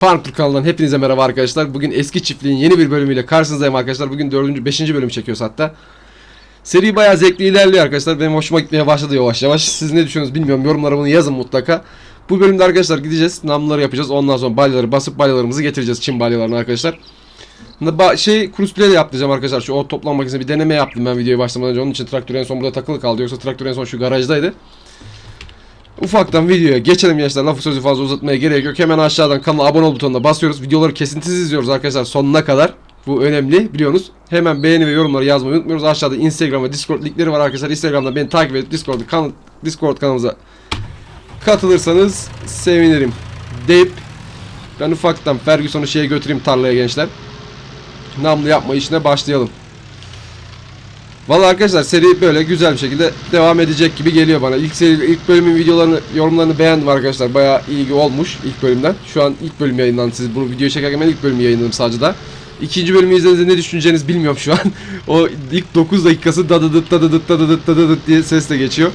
Farm Tur kanalından hepinize merhaba arkadaşlar. Bugün eski çiftliğin yeni bir bölümüyle karşınızdayım arkadaşlar. Bugün 4. 5. bölümü çekiyoruz hatta. Seri bayağı zevkli ilerliyor arkadaşlar. Benim hoşuma gitmeye başladı yavaş yavaş. Siz ne düşünüyorsunuz bilmiyorum. Yorumlara bunu yazın mutlaka. Bu bölümde arkadaşlar gideceğiz. Namluları yapacağız. Ondan sonra balyaları basıp balyalarımızı getireceğiz. Çin balyalarını arkadaşlar. Ba- şey cruise de yaptıracağım arkadaşlar. Şu o toplam makinesine bir deneme yaptım ben videoya başlamadan önce. Onun için traktör en son burada takılı kaldı. Yoksa traktör en son şu garajdaydı. Ufaktan videoya geçelim gençler. Lafı sözü fazla uzatmaya gerek yok. Hemen aşağıdan kanala abone ol butonuna basıyoruz. Videoları kesintisiz izliyoruz arkadaşlar sonuna kadar. Bu önemli biliyorsunuz. Hemen beğeni ve yorumları yazmayı unutmuyoruz. Aşağıda Instagram ve Discord linkleri var arkadaşlar. Instagram'da beni takip edip Discord, kan Discord kanalımıza katılırsanız sevinirim. Deyip ben ufaktan Ferguson'u şeye götüreyim tarlaya gençler. Namlu yapma işine başlayalım. Valla arkadaşlar seri böyle güzel bir şekilde devam edecek gibi geliyor bana. İlk seri, ilk bölümün videolarını, yorumlarını beğendim arkadaşlar. Bayağı ilgi olmuş ilk bölümden. Şu an ilk bölüm yayınlandı. Siz bu videoyu çekerken ben ilk bölümü yayınladım sadece da. İkinci bölümü izlediğinizde ne düşüneceğinizi bilmiyorum şu an. o ilk 9 dakikası dadıdıt dadıdıt dadıdıt dadıdıt diye sesle geçiyor.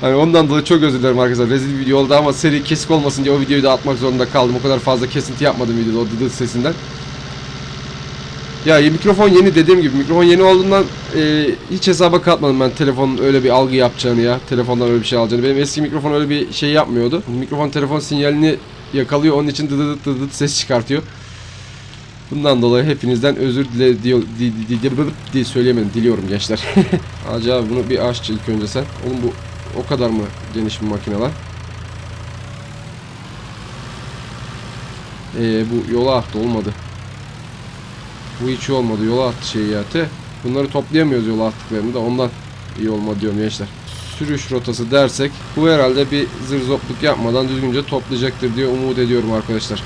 Hani ondan dolayı çok özür dilerim arkadaşlar. Rezil bir video oldu ama seri kesik olmasın diye o videoyu da atmak zorunda kaldım. O kadar fazla kesinti yapmadım videoda o dıdıt sesinden. Ya mikrofon yeni dediğim gibi mikrofon yeni olduğundan e, hiç hesaba katmadım ben telefonun öyle bir algı yapacağını ya. Telefondan öyle bir şey alacağını. Benim eski mikrofon öyle bir şey yapmıyordu. Mikrofon telefon sinyalini yakalıyor onun için dıdıdıt dıdıdıt ses çıkartıyor. Bundan dolayı hepinizden özür dile diyor di, di, di, di- di- söyleyemedim diliyorum gençler. Hacı abi bunu bir aç ilk önce sen. Oğlum bu o kadar mı geniş bir makine lan? Ee, bu yola attı olmadı. Bu hiç olmadı. Yola attı şeyi ya. Bunları toplayamıyoruz yola attıklarını da ondan iyi olmadı diyorum gençler. Sürüş rotası dersek bu herhalde bir zırzopluk yapmadan düzgünce toplayacaktır diye umut ediyorum arkadaşlar.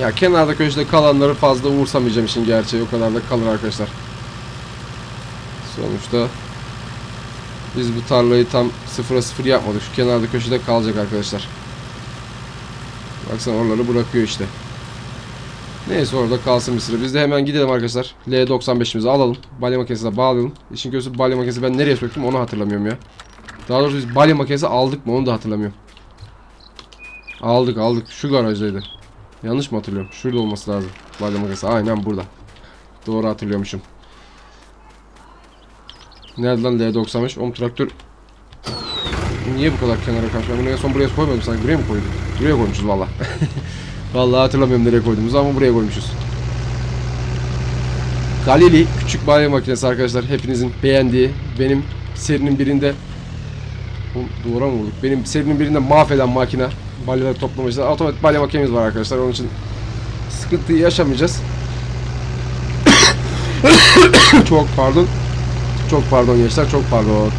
Ya kenarda köşede kalanları fazla umursamayacağım işin gerçeği. O kadar da kalır arkadaşlar. Sonuçta biz bu tarlayı tam sıfıra sıfır yapmadık. Şu kenarda köşede kalacak arkadaşlar. Baksana oraları bırakıyor işte. Neyse orada kalsın bir süre. Biz de hemen gidelim arkadaşlar. L95'imizi alalım. Balya makinesine bağlayalım. İşin kötüsü balya makinesi ben nereye söktüm onu hatırlamıyorum ya. Daha doğrusu biz balya makinesi aldık mı onu da hatırlamıyorum. Aldık aldık. Şu garajdaydı. Yanlış mı hatırlıyorum? Şurada olması lazım. Balya makinesi aynen burada. Doğru hatırlıyormuşum. Nerede lan L95? Oğlum traktör Niye bu kadar kenara kaçmış? Ben bunu en son buraya koymadım sanki. Buraya mı koydum? Buraya koymuşuz valla. Vallahi hatırlamıyorum nereye koyduğumuzu ama buraya koymuşuz. Galili küçük balya makinesi arkadaşlar. Hepinizin beğendiği. Benim serinin birinde duvara mı vurduk? Benim serinin birinde mahveden makine. Balyaları toplamışlar. Otomatik balya makinemiz var arkadaşlar. Onun için sıkıntı yaşamayacağız. çok pardon. Çok pardon gençler. Çok pardon.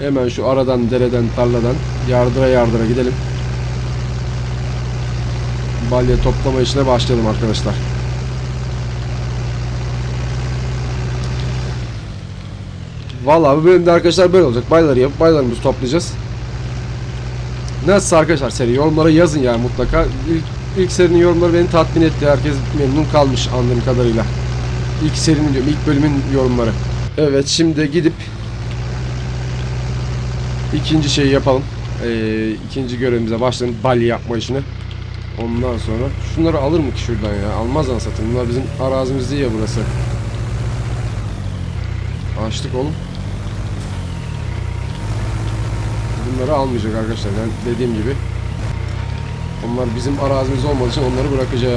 Hemen şu aradan, dereden, tarladan yardıra yardıra gidelim. Balya toplama işine başlayalım arkadaşlar. Vallahi bu bölümde arkadaşlar böyle olacak. Bayları yapıp baylarımızı toplayacağız. Nasıl arkadaşlar seri yorumlara yazın yani mutlaka. İlk, ilk serinin yorumları beni tatmin etti. Herkes memnun kalmış anladığım kadarıyla. İlk serinin diyorum, ilk bölümün yorumları. Evet şimdi gidip ikinci şeyi yapalım. Ee, ikinci görevimize başlayalım. Balya yapma işini. Ondan sonra şunları alır mı ki şuradan ya? Almaz anasatın. Bunlar bizim arazimiz değil ya burası. Açtık oğlum. Bunları almayacak arkadaşlar. Ben dediğim gibi. Onlar bizim arazimiz olmadığı için onları bırakacak.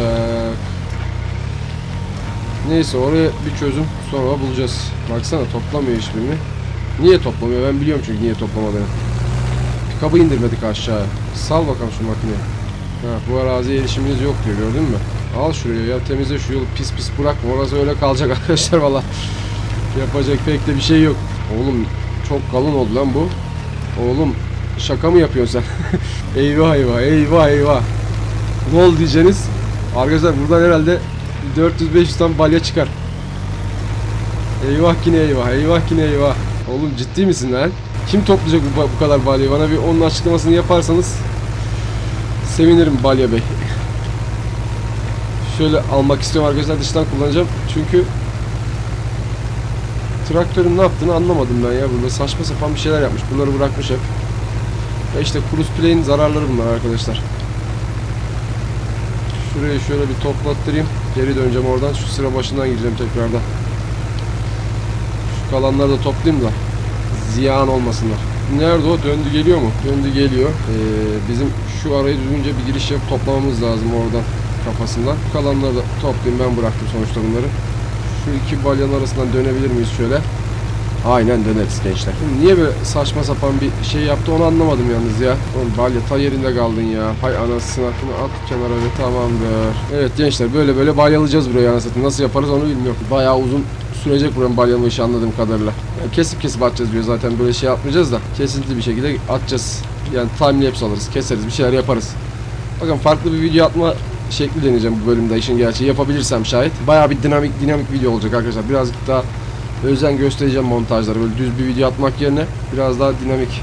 Neyse oraya bir çözüm sonra bulacağız. Baksana toplamıyor hiçbirini. Niye toplamıyor? Ben biliyorum çünkü niye toplamadığını. Pikabı indirmedik aşağı. Sal bakalım şu makineyi. Ha, bu araziye erişiminiz yok diyor gördün mü? Al şuraya ya temizle şu yolu pis pis bırakma orası öyle kalacak arkadaşlar valla. Yapacak pek de bir şey yok. Oğlum çok kalın oldu lan bu. Oğlum şaka mı yapıyorsun sen? eyvah eyvah eyvah eyvah. Ne oldu diyeceğiniz? Arkadaşlar buradan herhalde 400-500 tane balya çıkar. Eyvah yine eyvah eyvah yine eyvah. Oğlum ciddi misin lan? Kim toplayacak bu, bu kadar balyayı? Bana bir onun açıklamasını yaparsanız sevinirim Balya Bey. Şöyle almak istiyorum arkadaşlar dıştan kullanacağım. Çünkü traktörün ne yaptığını anlamadım ben ya. Burada saçma sapan bir şeyler yapmış. Bunları bırakmış hep. Ve işte cruise play'in zararları bunlar arkadaşlar. Şurayı şöyle bir toplattırayım. Geri döneceğim oradan. Şu sıra başından gireceğim tekrardan. Şu kalanları da toplayayım da ziyan olmasınlar. Nerede o? Döndü geliyor mu? Döndü geliyor. Ee, bizim şu arayı düzgünce bir giriş yapıp toplamamız lazım oradan kafasından. Kalanları da toplayayım. Ben bıraktım sonuçta bunları. Şu iki balyanın arasından dönebilir miyiz şöyle? Aynen döneriz gençler. Niye böyle saçma sapan bir şey yaptı onu anlamadım yalnız ya. Oğlum balya ta yerinde kaldın ya. Hay anasını bunu at kenara ve tamamdır. Evet gençler böyle böyle balyalayacağız burayı anasını. Nasıl yaparız onu bilmiyorum. Bayağı uzun sürecek buranın balyalama işi anladığım kadarıyla. Yani kesip kesip atacağız diyor zaten böyle şey yapmayacağız da. Kesintili bir şekilde atacağız. Yani time lapse alırız, keseriz, bir şeyler yaparız. Bakın farklı bir video atma şekli deneyeceğim bu bölümde işin gerçeği yapabilirsem şayet. Bayağı bir dinamik dinamik video olacak arkadaşlar. Birazcık daha özen göstereceğim montajları. Böyle düz bir video atmak yerine biraz daha dinamik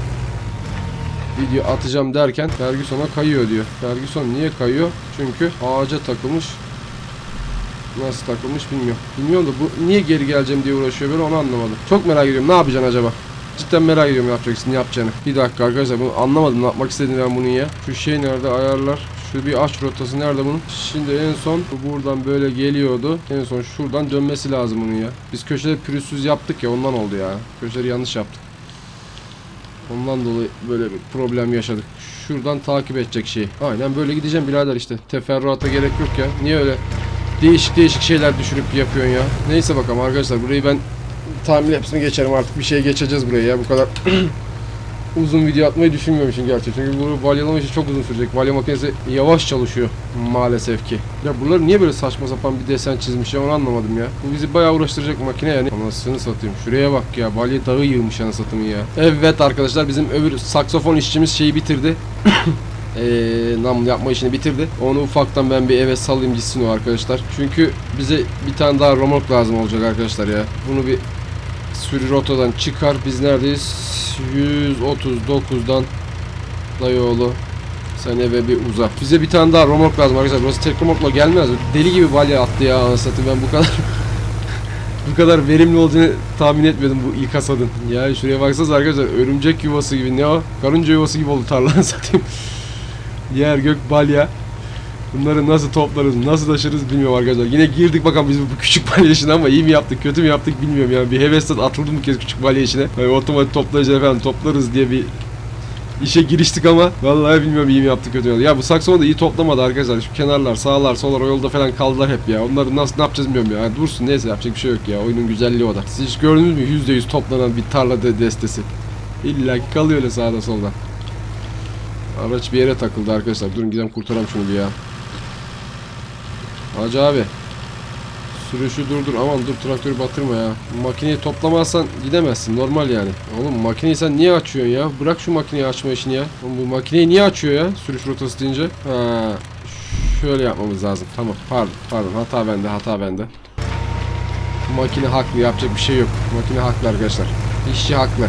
video atacağım derken Ferguson'a kayıyor diyor. Ferguson niye kayıyor? Çünkü ağaca takılmış. Nasıl takılmış bilmiyorum. Bilmiyorum da bu niye geri geleceğim diye uğraşıyor böyle onu anlamadım. Çok merak ediyorum. Ne yapacaksın acaba? Cidden merak ediyorum ne yapacaksın, ne yapacağını. Bir dakika arkadaşlar bunu anlamadım ne yapmak istediğini ben bunun ya. Şu şey nerede ayarlar? Şu bir aç rotası nerede bunun? Şimdi en son bu buradan böyle geliyordu. En son şuradan dönmesi lazım bunun ya. Biz köşede pürüzsüz yaptık ya ondan oldu ya. Köşeleri yanlış yaptık. Ondan dolayı böyle bir problem yaşadık. Şuradan takip edecek şey. Aynen böyle gideceğim birader işte. Teferruata gerek yok ya. Niye öyle değişik değişik şeyler düşünüp yapıyorsun ya. Neyse bakalım arkadaşlar burayı ben tahmin hepsini geçerim. Artık bir şey geçeceğiz buraya ya. Bu kadar uzun video atmayı düşünmüyormuşum gerçi çünkü bu balyalama işi çok uzun sürecek. Balya makinesi yavaş çalışıyor maalesef ki. Ya buraları niye böyle saçma sapan bir desen çizmiş ya? Onu anlamadım ya. Bu bizi bayağı uğraştıracak makine yani. Anasını satayım. Şuraya bak ya. Balya dağı yığmış anasını satayım ya. Evet arkadaşlar bizim öbür saksofon işçimiz şeyi bitirdi eee namlu yapma işini bitirdi. Onu ufaktan ben bir eve salayım gitsin o arkadaşlar. Çünkü bize bir tane daha romork lazım olacak arkadaşlar ya. Bunu bir sürü rotadan çıkar. Biz neredeyiz? 139'dan dayıoğlu. Sen eve bir uza. Bize bir tane daha romork lazım arkadaşlar. Burası tek romorkla gelmez. Deli gibi balya attı ya anasını satayım. Ben bu kadar bu kadar verimli olduğunu tahmin etmiyordum bu ilk hasadın. Ya şuraya baksanız arkadaşlar örümcek yuvası gibi ne o? Karınca yuvası gibi oldu tarlanı satayım. Yer gök balya. Bunları nasıl toplarız, nasıl taşırız bilmiyorum arkadaşlar. Yine girdik bakalım biz bu küçük balya işine ama iyi mi yaptık, kötü mü yaptık bilmiyorum yani. Bir hevesle atıldım bir kez küçük balya işine. Yani otomatik toplayıcı falan toplarız diye bir işe giriştik ama vallahi bilmiyorum iyi mi yaptık kötü mü yaptık. Ya bu saksonu da iyi toplamadı arkadaşlar. Şu kenarlar, sağlar, sollar o yolda falan kaldılar hep ya. Onları nasıl ne yapacağız bilmiyorum ya. Yani dursun neyse yapacak bir şey yok ya. Oyunun güzelliği o da. Siz hiç gördünüz mü %100 toplanan bir tarla de- destesi? İlla kalıyor öyle sağda solda. Araç bir yere takıldı arkadaşlar. Durun gidelim kurtaralım şunu bir ya. Hacı abi. Sürüşü durdur. Aman dur traktörü batırma ya. Makineyi toplamazsan gidemezsin. Normal yani. Oğlum makineyi sen niye açıyorsun ya? Bırak şu makineyi açma işini ya. Oğlum bu makineyi niye açıyor ya? Sürüş rotası deyince. Ha, şöyle yapmamız lazım. Tamam. Pardon. Pardon. Hata bende. Hata bende. Makine haklı. Yapacak bir şey yok. Makine haklı arkadaşlar. İşçi haklı.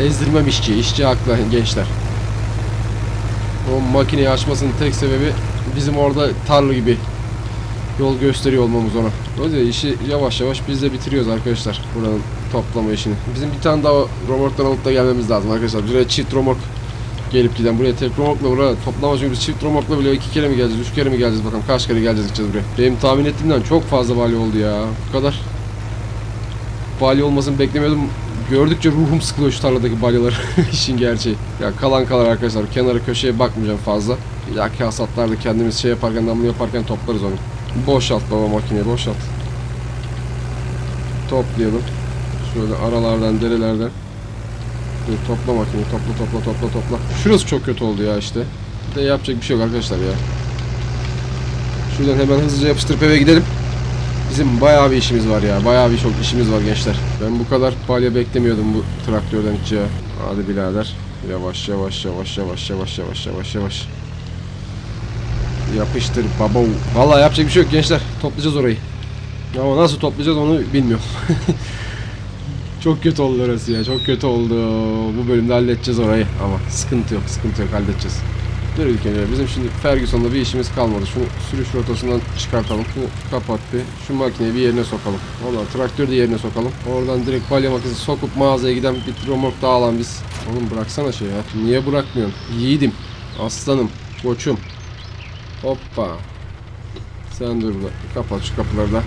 Ezdirmem işçi. İşçi haklı gençler. O makineyi açmasının tek sebebi bizim orada tarla gibi yol gösteriyor olmamız ona. O yüzden işi yavaş yavaş biz de bitiriyoruz arkadaşlar buranın toplama işini. Bizim bir tane daha romorktan alıp da gelmemiz lazım arkadaşlar. Buraya çift romork gelip giden buraya tek romorkla buraya toplama çünkü biz çift romorkla bile iki kere mi geleceğiz, üç kere mi geleceğiz bakalım kaç kere geleceğiz gideceğiz buraya. Benim tahmin ettiğimden çok fazla balya oldu ya. Bu kadar balya olmasını beklemiyordum. Gördükçe ruhum sıkılıyor şu tarladaki balyalar. İşin gerçeği. Ya kalan kalan arkadaşlar. Kenara köşeye bakmayacağım fazla. Dahaki hasatlarda kendimiz şey yaparken, damla yaparken toplarız onu. Boşalt baba makineyi boşalt. Toplayalım. Şöyle aralardan, derelerden. Dur, topla makineyi. Topla, topla, topla, topla. Şurası çok kötü oldu ya işte. De yapacak bir şey yok arkadaşlar ya. Şuradan hemen hızlıca yapıştırıp eve gidelim. Bizim bayağı bir işimiz var ya. Bayağı bir çok işimiz var gençler. Ben bu kadar balya beklemiyordum bu traktörden hiç ya. Hadi birader. Yavaş yavaş yavaş yavaş yavaş yavaş yavaş yavaş. Yapıştır baba. Vallahi yapacak bir şey yok gençler. Toplayacağız orayı. Ama nasıl toplayacağız onu bilmiyorum. çok kötü oldu orası ya. Çok kötü oldu. Bu bölümde halledeceğiz orayı. Ama sıkıntı yok. Sıkıntı yok. Halledeceğiz. Dur önce bizim şimdi Ferguson'da bir işimiz kalmadı. Şunu sürüş rotasından çıkartalım. Şunu kapat bir. Şu makineyi bir yerine sokalım. Ondan traktörü de yerine sokalım. Oradan direkt balya makinesi sokup mağazaya giden bir romork daha alan biz. Oğlum bıraksana şey ya. Niye bırakmıyorsun? Yiğidim. Aslanım. Koçum. Hoppa. Sen dur burada. Kapat şu kapıları da.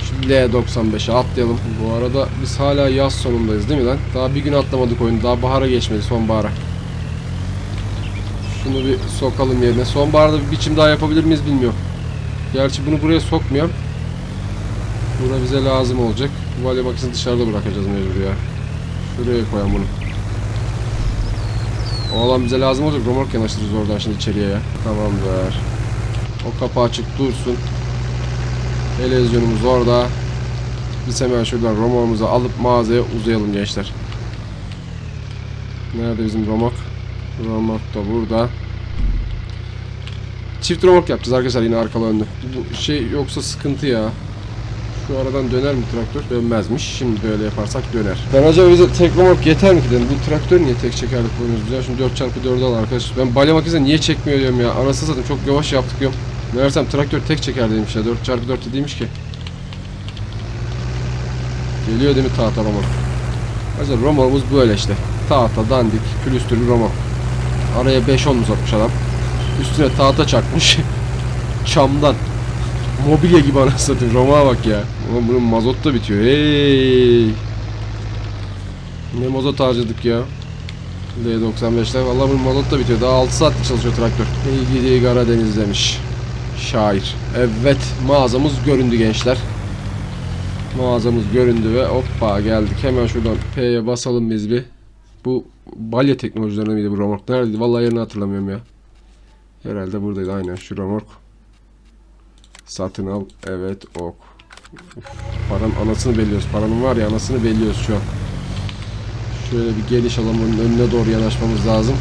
Şu L95'e atlayalım. Bu arada biz hala yaz sonundayız değil mi lan? Daha bir gün atlamadık oyunu. Daha bahara geçmedi sonbahara. Şunu bir sokalım yerine. Sonbaharda bir biçim daha yapabilir miyiz bilmiyorum. Gerçi bunu buraya sokmuyorum. Bura bize lazım olacak. Bu balya makinesini dışarıda bırakacağız mecbur ya. Şuraya koyalım bunu. O alan bize lazım olacak. Romork yanaştırırız oradan şimdi içeriye ya. Tamamdır. O kapı açık dursun. Televizyonumuz orada. Biz hemen şuradan romorkumuzu alıp mağazaya uzayalım gençler. Nerede bizim romork? Romork da burada. Çift romork yapacağız arkadaşlar yine arkalı önlü. Bu şey yoksa sıkıntı ya. Şu aradan döner mi traktör? Dönmezmiş. Şimdi böyle yaparsak döner. Ben acaba bize tek remork yeter mi dedim. Bu traktör niye tek çekerlik koyuyoruz biz ya? Şimdi 4x4'ü al arkadaş. Ben balya makinesi niye çekmiyor diyorum ya. Anasını satayım çok yavaş yaptık diyorum. Meğersem traktör tek çeker demiş ya. 4x4 değilmiş ki. Geliyor değil mi tahta romork? Arkadaşlar romorkumuz böyle işte. Tahta, dandik, külüstür bir romork. Araya 5 10 uzatmış adam. Üstüne tahta çakmış. Çamdan. Mobilya gibi anasını satayım. Roma bak ya. Ama bunun mazot da bitiyor. Hey. Ne mazot harcadık ya. D95'ler. Vallahi bunun mazot da bitiyor. Daha 6 saatlik çalışıyor traktör. Ey gidi Karadeniz demiş. Şair. Evet mağazamız göründü gençler. Mağazamız göründü ve hoppa geldik. Hemen şuradan P'ye basalım biz bir. Bu balya teknolojilerinde miydi bu remork? Neredeydi? Vallahi yerini hatırlamıyorum ya. Herhalde buradaydı aynen şu remork. Satın al. Evet ok. Uf, paranın anasını belliyoruz. Paranın var ya anasını belliyoruz şu an. Şöyle bir geniş alanın önüne doğru yanaşmamız lazım.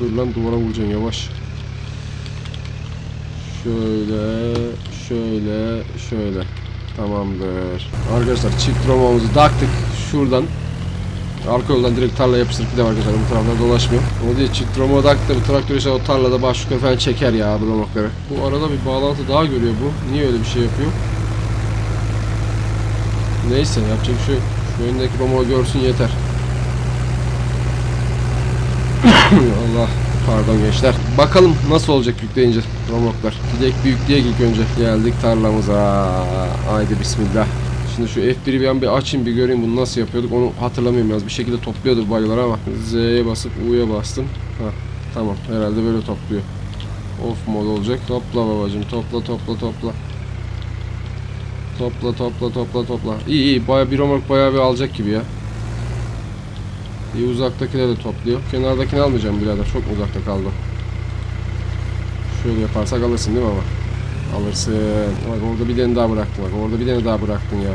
Dur lan duvara vuracaksın yavaş. Şöyle, şöyle, şöyle. Tamamdır. Arkadaşlar çift romamızı taktık. Şuradan Arka yoldan direkt tarla yapıştırıp gidelim arkadaşlar. Bu taraflar dolaşmıyor. O diye çift romo taktı. Bu traktör işte o tarlada baş yukarı falan çeker ya bu romokları. Bu arada bir bağlantı daha görüyor bu. Niye öyle bir şey yapıyor? Neyse yapacak bir şey yok. Şu önündeki romo görsün yeter. Allah pardon gençler. Bakalım nasıl olacak yükleyince romoklar. Gidek büyüklüğe ilk önce. Geldik tarlamıza. Haydi bismillah. Şimdi şu F1'i bir an bir açayım bir göreyim bunu nasıl yapıyorduk. Onu hatırlamıyorum biraz bir şekilde topluyordu bu balyaları ama Z'ye basıp U'ya bastım. Ha tamam. Herhalde böyle topluyor. Off mod olacak. Topla babacım topla topla topla. Topla topla topla topla. İyi iyi. Baya bir romork baya bir alacak gibi ya. İyi uzaktakileri de topluyor. Kenardakini almayacağım birader. Çok uzakta kaldı şöyle yaparsak alırsın değil mi ama Alırsın. Bak orada bir tane daha bıraktın bak. Orada bir tane daha bıraktın ya.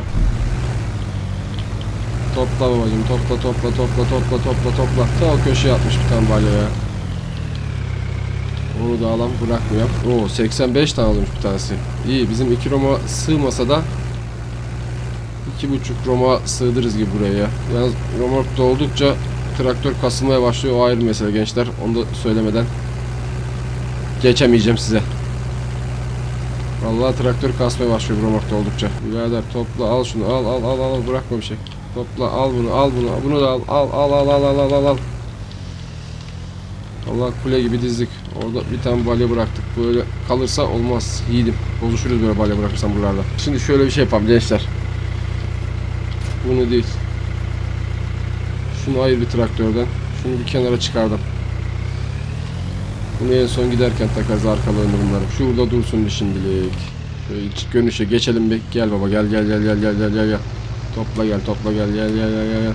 Topla babacım. Topla topla topla topla topla topla. Ta köşeye atmış bir tane balya ya. Onu da alan bırakmıyor. Oo 85 tane almış bir tanesi. İyi bizim iki Roma sığmasa da iki buçuk Roma sığdırız gibi buraya ya. Yalnız Romork doldukça traktör kasılmaya başlıyor. O ayrı mesele gençler. Onu da söylemeden geçemeyeceğim size. Vallahi traktör kasmaya başlıyor Bromork'ta oldukça. Birader topla al şunu al al al al bırakma bir şey. Topla al bunu al bunu bunu da al al al al al al al al. Allah kule gibi dizdik. Orada bir tane balya bıraktık. Böyle kalırsa olmaz. Yiğidim. Bozuşuruz böyle balya bırakırsam buralarda. Şimdi şöyle bir şey yapalım gençler. Bunu değil. Şunu ayır bir traktörden. Şunu bir kenara çıkardım. Bunu en son giderken takarız arkalarını bunların. Şurada dursun bir şimdilik. Şöyle görünüşe geçelim bir. Gel baba gel gel gel gel gel gel gel. Topla gel topla gel gel gel gel gel.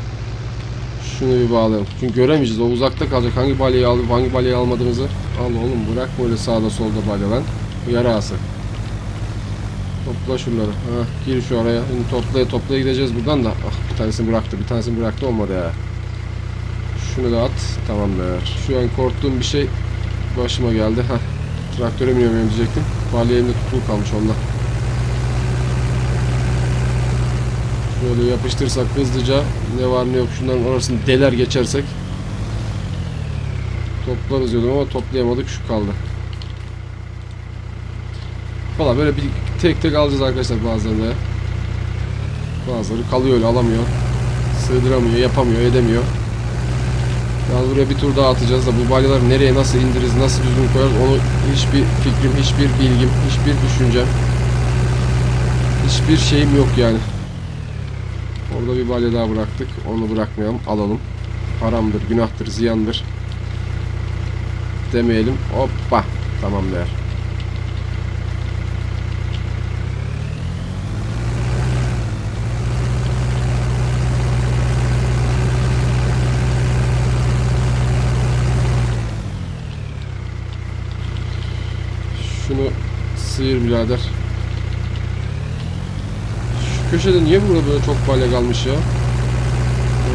Şunu bir bağlayalım. Çünkü göremeyeceğiz. O uzakta kalacak. Hangi balyayı aldık, hangi balyayı almadığımızı. Al oğlum bırak böyle sağda solda balya lan. Bu yara. Topla şunları. Heh, gir şu araya. Şimdi toplaya toplaya gideceğiz buradan da. Ah bir tanesini bıraktı. Bir tanesini bıraktı olmadı ya. Şunu da at. Tamamdır. Şu an korktuğum bir şey başıma geldi. Heh. Traktöre biniyorum diyecektim. Balya elimde tutulu kalmış onda. Şöyle yapıştırsak hızlıca ne var ne yok şunların arasını deler geçersek toplarız diyordum ama toplayamadık şu kaldı. Valla böyle bir tek tek alacağız arkadaşlar bazılarını. Bazıları kalıyor öyle alamıyor. Sığdıramıyor, yapamıyor, edemiyor. Yalnız buraya bir tur daha atacağız da bu balyaları nereye nasıl indiririz, nasıl düzgün koyarız onu hiçbir fikrim, hiçbir bilgim, hiçbir düşüncem, hiçbir şeyim yok yani. Orada bir balya daha bıraktık. Onu bırakmayalım. Alalım. Haramdır, günahtır, ziyandır. Demeyelim. Hoppa. Tamam değer. Şunu sıyır birader. Şu köşede niye burada böyle çok balya kalmış ya?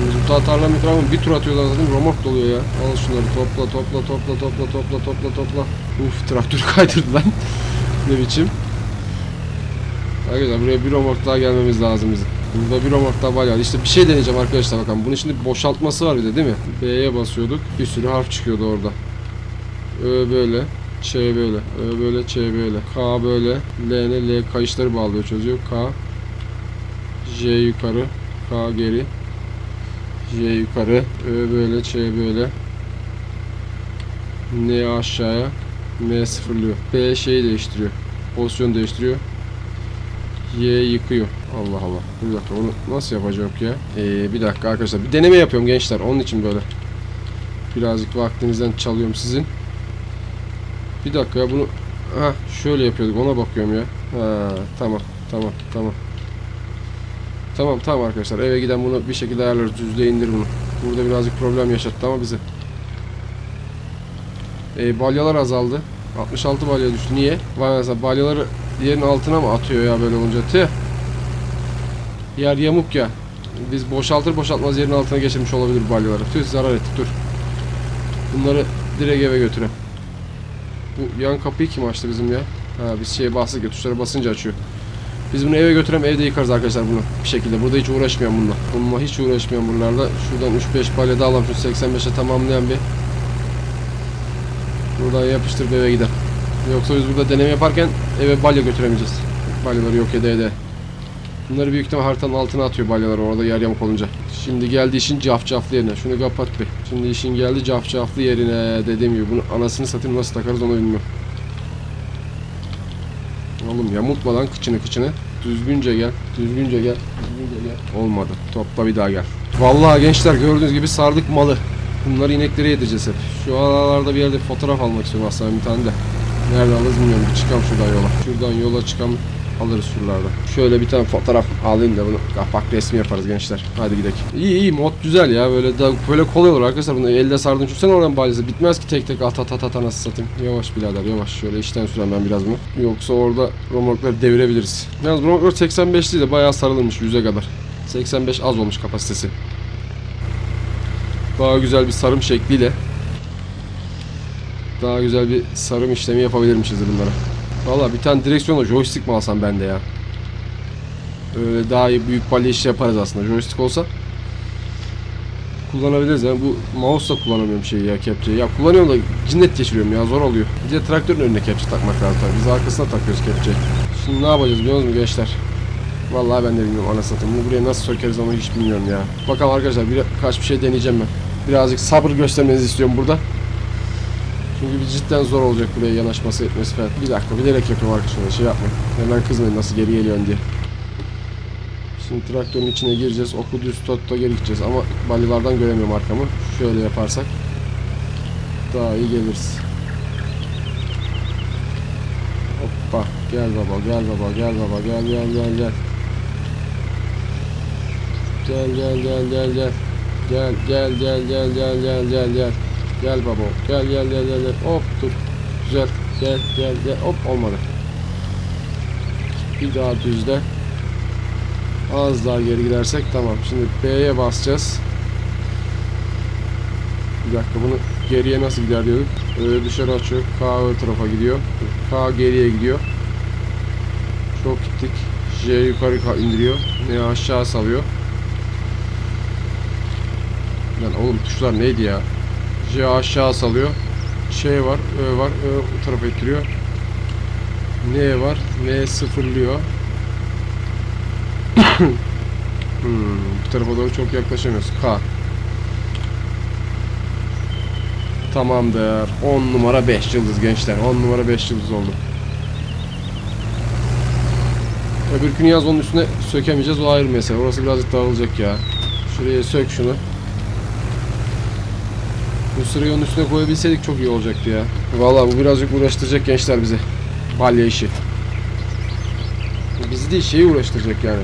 Bizim ta tarla mikrofon bir tur atıyorlar zaten romork doluyor ya. Al şunları topla topla topla topla topla topla topla. Uf traktörü kaydırdı lan. ne biçim. Arkadaşlar buraya bir romork daha gelmemiz lazım bizim. Burada bir romork daha var. İşte bir şey deneyeceğim arkadaşlar bakın. Bunun şimdi boşaltması var bir de değil mi? B'ye basıyorduk. Bir sürü harf çıkıyordu orada. Ö böyle. Ç böyle. Ö böyle. Ç böyle. K böyle. L ne? L kayışları bağlıyor çözüyor. K. J yukarı. K geri. J yukarı. Ö böyle. Ç böyle. N aşağıya. M sıfırlıyor. B şeyi değiştiriyor. Pozisyon değiştiriyor. Y yıkıyor. Allah Allah. Bir dakika onu nasıl yapacağım ki ya? Ee, bir dakika arkadaşlar. Bir deneme yapıyorum gençler. Onun için böyle. Birazcık vaktinizden çalıyorum sizin. Bir dakika ya bunu ha şöyle yapıyorduk ona bakıyorum ya. Ha tamam tamam tamam. Tamam tamam arkadaşlar eve giden bunu bir şekilde ayarlarız düzlüğe indir bunu. Burada birazcık problem yaşattı ama bize. E, balyalar azaldı. 66 balya düştü. Niye? Vay mesela balyaları yerin altına mı atıyor ya böyle olunca? Tüh. Yer yamuk ya. Biz boşaltır boşaltmaz yerin altına geçirmiş olabilir balyaları. Tüh zarar ettik dur. Bunları direkt eve götürelim. Bu yan kapıyı kim açtı bizim ya? Ha biz şeye bastık ya tuşlara basınca açıyor. Biz bunu eve götürem evde yıkarız arkadaşlar bunu bir şekilde. Burada hiç uğraşmıyorum bununla. Bununla hiç uğraşmıyorum bunlarla. Şuradan 3-5 palya daha alalım şu 85'e tamamlayan bir. Buradan yapıştırıp eve gider. Yoksa biz burada deneme yaparken eve balya götüremeyeceğiz. Balyaları yok ede ede. Bunları büyük ihtimal haritanın altına atıyor balyaları orada yer yamuk olunca. Şimdi geldi işin cafcaflı yerine. Şunu kapat bir. Şimdi işin geldi cafcaflı yerine. Dediğim gibi bunu anasını satayım nasıl takarız onu bilmiyorum. Oğlum yamultma lan kıçını kıçını. Düzgünce gel. Düzgünce gel. Düzgünce gel. Olmadı. Topla bir daha gel. Vallahi gençler gördüğünüz gibi sardık malı. Bunları ineklere yedireceğiz hep. Şu aralarda bir yerde fotoğraf almak istiyorum aslında bir tane de. Nerede alırız bilmiyorum. Bir çıkalım şuradan yola. Şuradan yola çıkalım. Alırız şuralarda. Şöyle bir tane fotoğraf alayım da bunu kapak resmi yaparız gençler. Hadi gidelim. İyi iyi mod güzel ya böyle da böyle kolay olur arkadaşlar bunu elde sardın düşünsene oradan balyası bitmez ki tek tek at at at at nasıl satayım. Yavaş birader yavaş şöyle işten süren ben biraz bunu. Yoksa orada romorkları devirebiliriz. Yalnız romorklar 85 değil de bayağı sarılırmış 100'e kadar. 85 az olmuş kapasitesi. Daha güzel bir sarım şekliyle daha güzel bir sarım işlemi yapabilirmişiz bunlara. Valla bir tane direksiyonla joystick mi alsam ben de ya? Öyle daha iyi büyük balya işi yaparız aslında. Joystick olsa kullanabiliriz. Yani bu mouse da kullanamıyorum şeyi ya kepçeyi. Ya kullanıyorum da cinnet geçiriyorum ya zor oluyor. Bir de traktörün önüne kepçe takmak lazım tabii. Biz arkasına takıyoruz kepçeyi. Şimdi ne yapacağız biliyor musunuz gençler? Vallahi ben de bilmiyorum ana satayım. Bunu buraya nasıl sökeriz onu hiç bilmiyorum ya. Bakalım arkadaşlar birkaç bir şey deneyeceğim ben. Birazcık sabır göstermenizi istiyorum burada. Çünkü cidden zor olacak buraya yanaşması etmesi falan. Bir dakika bilerek yapıyorum arkadaşlar şey yapmayın. Hemen kızmayın nasıl geri geliyorsun diye. Şimdi traktörün içine gireceğiz. Oku düz tutta geri gideceğiz ama balyalardan göremiyorum arkamı. Şöyle yaparsak daha iyi geliriz. Hoppa gel baba gel baba gel baba gel gel gel gel. Gel gel gel gel gel. Gel gel gel gel gel gel gel gel. Gel baba. Gel gel gel gel gel. Hop dur. Güzel. Gel gel gel. Hop olmadı. Bir daha düzle. Az daha geri gidersek tamam. Şimdi B'ye basacağız. Bir dakika bunu geriye nasıl gider diyorduk. Öyle dışarı açıyor. K ön tarafa gidiyor. K geriye gidiyor. Çok gittik. J yukarı ka- indiriyor. Ne aşağı salıyor. Lan oğlum tuşlar neydi ya? J aşağı salıyor. Şey var, Ö var, Ö bu tarafa ittiriyor. N var, N sıfırlıyor. hmm, bu tarafa doğru çok yaklaşamıyoruz. K. Tamamdır. 10 numara 5 yıldız gençler. 10 numara 5 yıldız oldu. Öbürkünü yaz onun üstüne sökemeyeceğiz. O ayrı mesele. Orası birazcık dağılacak ya. Şuraya sök şunu. Bu sırayı onun üstüne koyabilseydik çok iyi olacaktı ya. Vallahi bu birazcık uğraştıracak gençler bizi. Balya işi. Bizi değil şeyi uğraştıracak yani.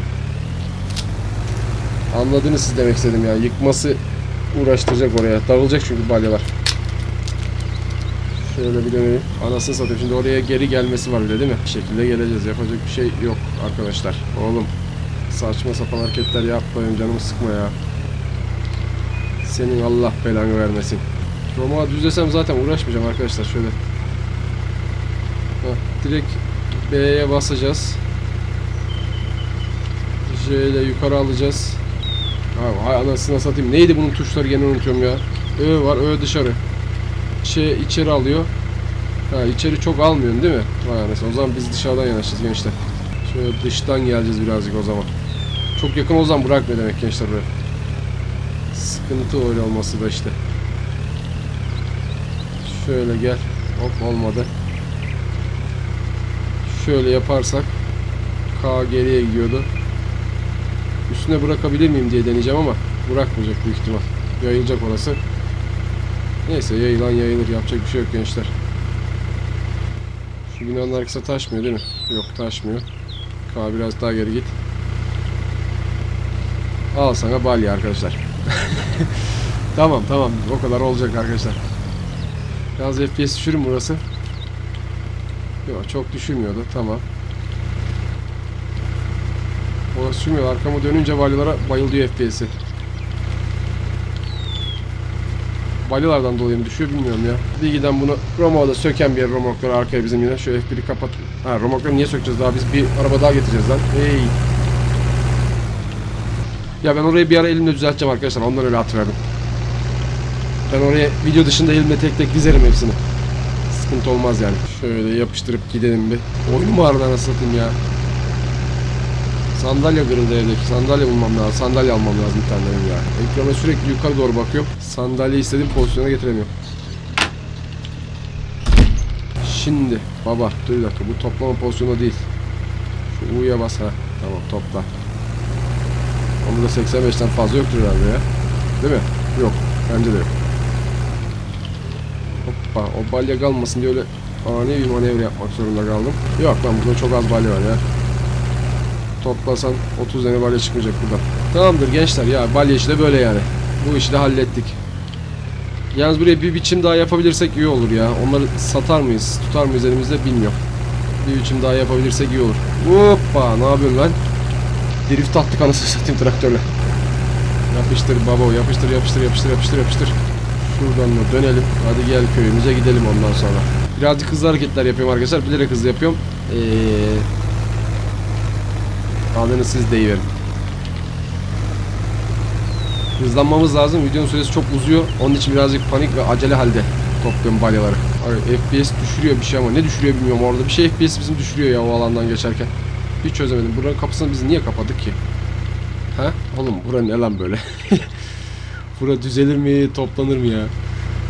Anladınız siz demek istedim ya. Yıkması uğraştıracak oraya. Dağılacak çünkü balyalar. Şöyle bir dönelim. Anasını satayım. Şimdi oraya geri gelmesi var bir de değil mi? Bir şekilde geleceğiz. Yapacak bir şey yok arkadaşlar. Oğlum saçma sapan hareketler yapma benim canımı sıkma ya. Senin Allah belanı vermesin. Roma düzlesem zaten uğraşmayacağım arkadaşlar. Şöyle. Heh, direkt B'ye basacağız. J ile yukarı alacağız. Hay anasını satayım. Neydi bunun tuşları gene unutuyorum ya. Ö var, Ö dışarı. Ç içeri alıyor. Ha içeri çok almıyorsun değil mi? Vay anasını. O zaman biz dışarıdan yanaşacağız gençler. Şöyle dıştan geleceğiz birazcık o zaman. Çok yakın o zaman bırak ne demek gençler buraya. Sıkıntı öyle olması da işte. Şöyle gel. Hop olmadı. Şöyle yaparsak K geriye gidiyordu. Üstüne bırakabilir miyim diye deneyeceğim ama bırakmayacak büyük ihtimal. Yayılacak orası. Neyse yayılan yayılır. Yapacak bir şey yok gençler. Şu binanın arkasına taşmıyor değil mi? Yok taşmıyor. K biraz daha geri git. Al sana balya arkadaşlar. tamam tamam o kadar olacak arkadaşlar. Biraz FPS düşürün burası. Yok çok düşürmüyordu tamam. Orası düşürmüyor arkama dönünce balyalara bayılıyor FPS'i. Balyalardan dolayı mı düşüyor bilmiyorum ya. Bilgiden bunu Roma'da söken bir yer arkaya bizim yine. Şu F1'i kapat. Ha romorkları niye sökeceğiz daha biz bir araba daha getireceğiz lan. Hey. Ya ben orayı bir ara elimle düzelteceğim arkadaşlar. Ondan öyle at verdim. Ben oraya video dışında elimle tek tek dizerim hepsini. Sıkıntı olmaz yani. Şöyle yapıştırıp gidelim bir. Oyunu mu aradan nasıl ya? Sandalye kırıldı evdeki. Sandalye bulmam lazım. Sandalye almam lazım bir tane benim ya. Ekrana sürekli yukarı doğru bakıyorum. Sandalye istediğim pozisyona getiremiyorum. Şimdi baba dur bir dakika bu toplama pozisyonu değil. Şu U'ya bas ha. Tamam topla. Onda da 85'ten fazla yoktur herhalde ya. Değil mi? Yok. Bence de yok. Hoppa o balya kalmasın diye öyle ani bir manevra yapmak zorunda kaldım. Yok lan burada çok az balya var ya. Toplasan 30 tane balya çıkmayacak buradan. Tamamdır gençler ya balya işi de böyle yani. Bu işi de hallettik. Yalnız buraya bir biçim daha yapabilirsek iyi olur ya. Onları satar mıyız, tutar mıyız elimizde bilmiyorum. Bir biçim daha yapabilirsek iyi olur. Hoppa ne yapıyorsun lan? Drift attık anasını satayım traktörle. Yapıştır baba yapıştır yapıştır yapıştır yapıştır yapıştır. Şuradan da dönelim. Hadi gel köyümüze gidelim ondan sonra. Birazcık hızlı hareketler yapıyorum arkadaşlar. Bilerek hızlı yapıyorum. Ee, adını siz deyiverin. Hızlanmamız lazım. Videonun süresi çok uzuyor. Onun için birazcık panik ve acele halde topluyorum balyaları. Abi, FPS düşürüyor bir şey ama ne düşürüyor bilmiyorum. Orada bir şey FPS bizim düşürüyor ya o alandan geçerken. Hiç çözemedim. Buranın kapısını biz niye kapadık ki? Ha? Oğlum bura ne lan böyle? bura düzelir mi, toplanır mı ya?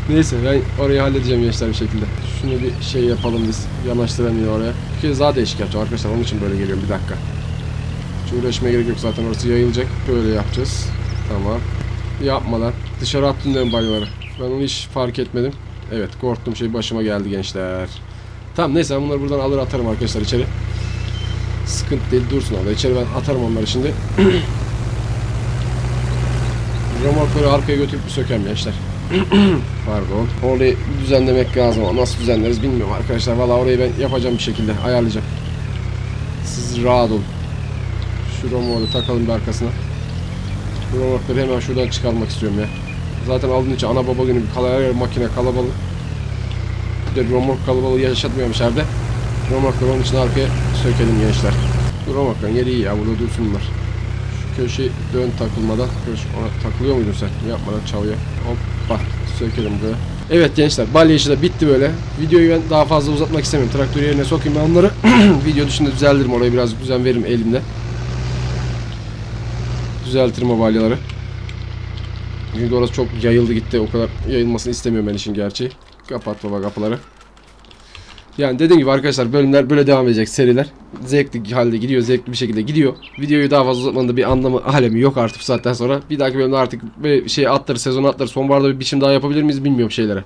Neyse ben orayı halledeceğim gençler bir şekilde. Şunu bir şey yapalım biz. Yanaştıramıyor oraya. Bir kez daha değişik yapacağım arkadaşlar. Onun için böyle geliyorum bir dakika. Hiç uğraşmaya gerek yok zaten orası yayılacak. Böyle yapacağız. Tamam. Yapmadan. Dışarı attım diyorum balyaları. Ben onu hiç fark etmedim. Evet korktuğum şey başıma geldi gençler. Tamam neyse ben bunları buradan alır atarım arkadaşlar içeri. Sıkıntı değil dursun orada. İçeri ben atarım onları şimdi. Romorkları arkaya götürüp bir sökerim gençler. Pardon. Orayı düzenlemek lazım ama nasıl düzenleriz bilmiyorum arkadaşlar. Valla orayı ben yapacağım bir şekilde. Ayarlayacağım. Siz rahat olun. Şu romorku takalım bir arkasına. Bu romorkları hemen şuradan çıkarmak istiyorum ya. Zaten aldığın için ana baba günü bir kalaya makine kalabalık. Bir de romork kalabalığı yaşatmıyorum içeride. Romorkları onun için arkaya sökelim gençler. Bu romorkların yeri iyi ya burada dursun bunlar. Şu köşe dön takılmadan. Köşe, ona takılıyor muydun sen? Yapmadan çalıyor. Hoppa sökelim buraya. Evet gençler balya işi bitti böyle. Videoyu ben daha fazla uzatmak istemiyorum. Traktörü yerine sokayım ben onları. Video dışında düzeltirim orayı biraz düzen veririm elimde. Düzeltirim o balyaları. Çünkü orası çok yayıldı gitti. O kadar yayılmasını istemiyorum ben işin gerçeği. Kapat baba kapıları. Yani dediğim gibi arkadaşlar bölümler böyle devam edecek seriler. Zevkli halde gidiyor, zevkli bir şekilde gidiyor. Videoyu daha fazla uzatmanın da bir anlamı, alemi yok artık bu saatten sonra. Bir dahaki bölümde artık bir şey atları, sezon atları, sonbaharda bir biçim daha yapabilir miyiz bilmiyorum şeylere.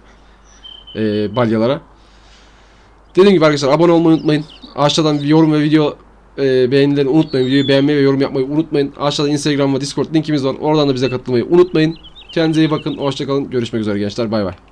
Ee, balyalara. Dediğim gibi arkadaşlar abone olmayı unutmayın. Aşağıdan bir yorum ve video e, beğenilerini unutmayın. Videoyu beğenmeyi ve yorum yapmayı unutmayın. Aşağıda Instagram ve Discord linkimiz var. Oradan da bize katılmayı unutmayın. Kendinize iyi bakın. Hoşçakalın. Görüşmek üzere gençler. Bay bay.